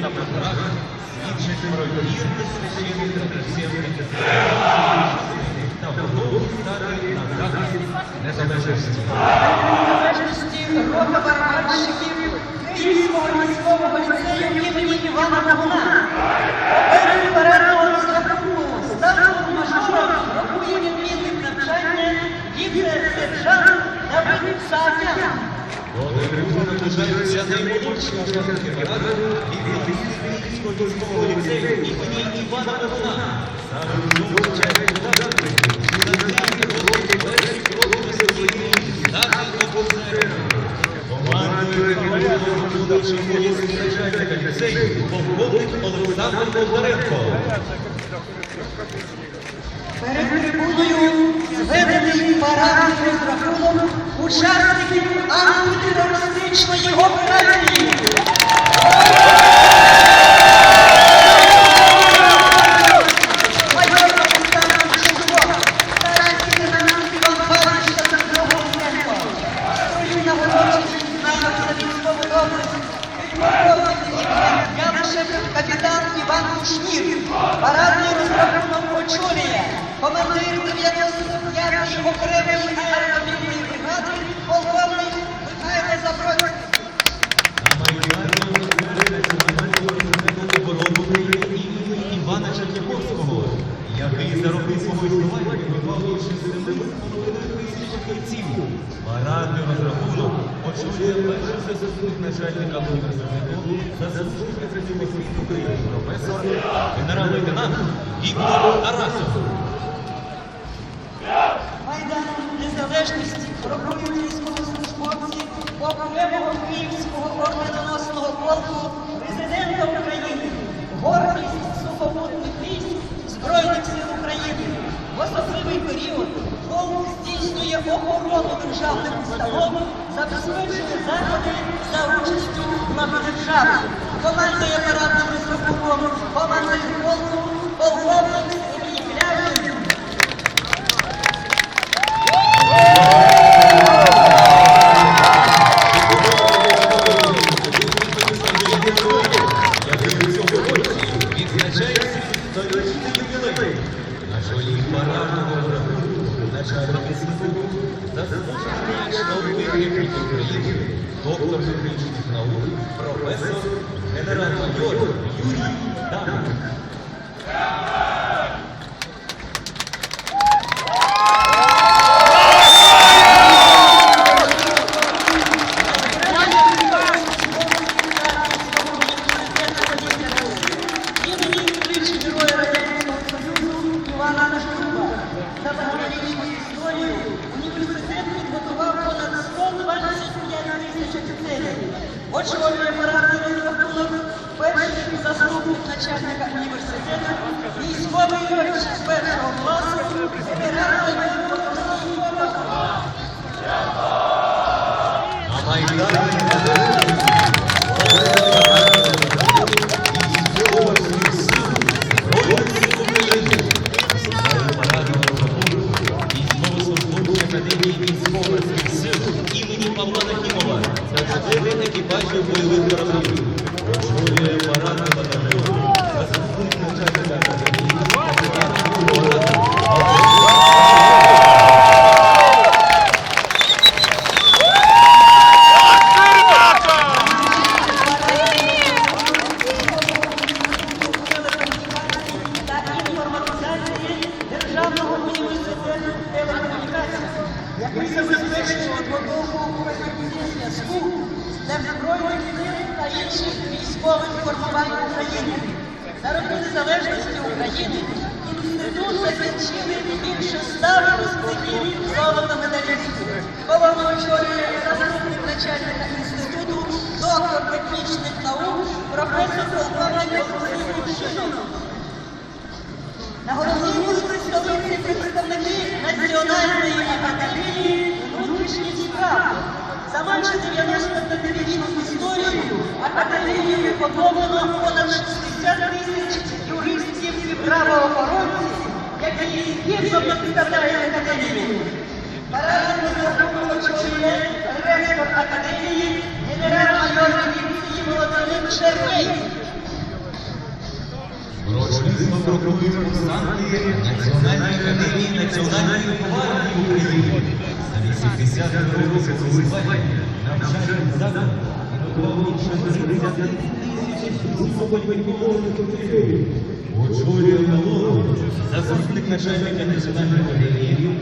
на програмах інших провірних спеціалів та працівників та вдову дати на дати незалежності. Незалежності ротова мальчиків Київського міського ліцею імені Івана Богна. Наближаються наймолодші учасники бригади і Київського військового ліцею імені Івана Павла. Саме в цьому часі додати і завдяки перші кроки своєї західного офіцера. Командою регулярного виконавчого обов'язку ліцею полковник Олександр Бондаренко. Перед трибуною зведений парадний Підполковник Євген Явшев, капітан Іван Кушнір. Парадний розрахунок очолює командир 95-ї окремої аеромобільної бригади, полковник фахівців. Парадний розрахунок очолює перший заступник начальника університету, заслужений працівник України, професор, генерал-лейтенант Віктор Тарасов. Майданом Незалежності рахують військовослужбовці окремого Київського орденоносного полку президента України, гордість сухопутних військ Збройних сил України. В особливий період полк здійснює охорону державних установ, забезпечує заходи за участю держави. Командує парадним розрахунком командує полку полковник заслужений виборів України, доктор юридичних наук, професор, генерал-майор Юрій Дамик. Очолює парадний розрахунок перший заступник начальника університету, військової першого класу, генерал-майор чотири екіпажі бойових кораблів. Для збройних сил та інших військових формувань України. За роки незалежності України інститут закінчили більше ста випускників золотомедалістів. Колону очолює заступник начальника інституту, доктор технічних наук, професор полковник Олексій. На головній столиці представники Національної академією понад 60 тисяч юристів і правоохоронців, які гідно представляють академію. Розрахунок очолює ректор академії, генерал-майор міліції Володимир Шервей. строкові курсанти Національної академії Національної гвардії України. За 80 років працювання навчальних закладів підготував більше 30 тисяч Очолює налогу, заступник начальника Національної академії